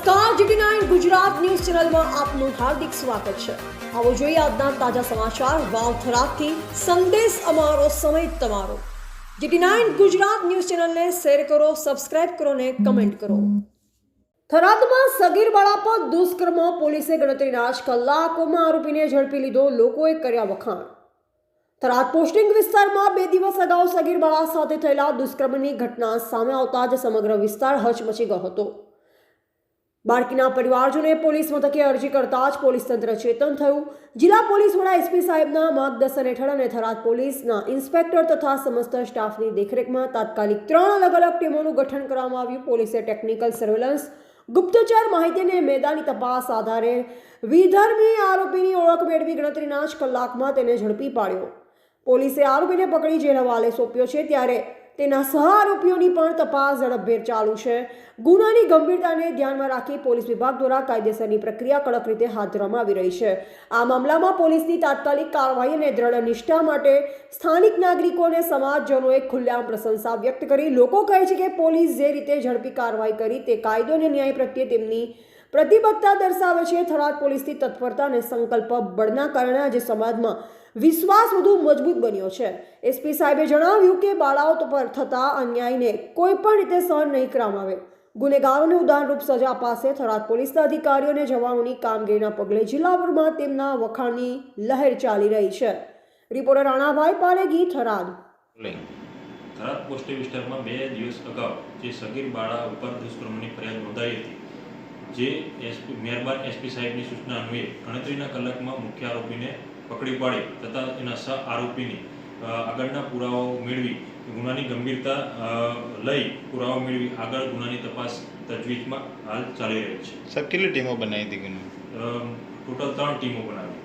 નમસ્કાર GT nine Gujarat news ચેનલમાં આપનું હાર્દિક સ્વાગત છે. આવો જોઈએ આજના તાજા સમાચાર વાવથરાથી સંદેશ અમારો, સમય તમારો. જીટી નાઇન ગુજરાત ન્યૂઝ ચેનલને શેર કરો, સબસ્ક્રાઇબ કરો ને કમેન્ટ કરો. થરાદમાં સગીર બાળા પર દુષ્કર્મ, પોલીસે ગણતરીના જ કલાકોમાં આરોપીને ઝડપી લીધો, લોકોએ કર્યા વખાણ. થરાદ પોસ્ટિંગ વિસ્તારમાં બે દિવસ અગાઉ સગીર બાળા સાથે થયેલા દુષ્કર્મની ઘટના સામે આવતા જ સમગ્ર વિસ્તાર હચમચી ગયો હતો. બાળકીના પરિવારજોને પોલીસ મથકે અરજી કરતા જ પોલીસ તંત્ર ચેતન થયું. જિલ્લા પોલીસ વડા એસપી સાહેબના માર્ગદર્શન હેઠળ અને થરાદ પોલીસના ઇન્સ્પેક્ટર તથા સમસ્ત સ્ટાફની દેખરેખમાં તાત્કાલિક ત્રણ અલગ અલગ ટીમોનું ગઠન કરવામાં આવ્યું. પોલીસે ટેકનિકલ સર્વેલન્સ, ગુપ્તચર માહિતી અને મેદાની તપાસ આધારે વિધર્મી આરોપીની ઓળખ મેળવી ગણતરીના જ કલાકમાં તેને ઝડપી પાડ્યો. પોલીસે આરોપીને પકડી જેલ હવાલે સોંપ્યો છે, ત્યારે તેના સહ આરોપીઓની પણ તપાસ ઝડપભેર ચાલુ છે. ગુનાની ગંભીરતાને ધ્યાનમાં રાખી પોલીસ વિભાગ દ્વારા કાયદેસરની પ્રક્રિયા કડક રીતે હાથ ધરવામાં આવી રહી છે. આ મામલામાં પોલીસની તાત્કાલિક કાર્યવાહી અને દ્રઢ નિષ્ઠા માટે સ્થાનિક નાગરિકો અને સમાજજનોએ ખુલ્લેઆમ પ્રશંસા વ્યક્ત કરી. લોકો કહે છે કે પોલીસ જે રીતે ઝડપી કાર્યવાહી કરી તે કાયદો અને ન્યાય પ્રત્યે તેમની પ્રતિબદ્ધતા દર્શાવે છે થરાદ પોલીસની તત્પરતા અને સંકલ્પ બળના કારણે આજે સમાજમાં વિશ્વાસ વધુ મજબૂત બન્યો છે. એસપી સાહેબે જણાવ્યું કે બાળાઓ પર થતા અન્યાયને કોઈ પણ રીતે સહન નહીં કરવામાં આવે. ગુનેગારોને ઉદાહરણરૂપ સજા પાસે થરાદ પોલીસના અધિકારીઓને જવાનોની કામગીરીના પગલે જિલ્લાભરમાં તેમના વખાણની લહેર ચાલી રહી છે. રિપોર્ટર રાણાભાઈ પારેગી થરાદ. થરાદ પોસ્ટ વિસ્તારમાં બે દિવસ અગાઉ જે સગીર બાળા ઉપર દુષ્કર્મની ફરિયાદ નોંધાઈ હતી જે એસપી મહેરબાન એસપી સાહેબની સૂચના અન્વયે ગણતરીના કલાકમાં મુખ્ય આરોપીને પકડી પાડી તથા એના સહ આરોપીની આગળના પુરાવાઓ મેળવી ગુનાની ગંભીરતા લઈ પુરાવા મેળવી આગળ ગુનાની તપાસ તજવીજમાં હાલ ચાલી રહી છે. સર કેટલી ટીમો બનાવી હતી ટોટલ ત્રણ ટીમો બનાવી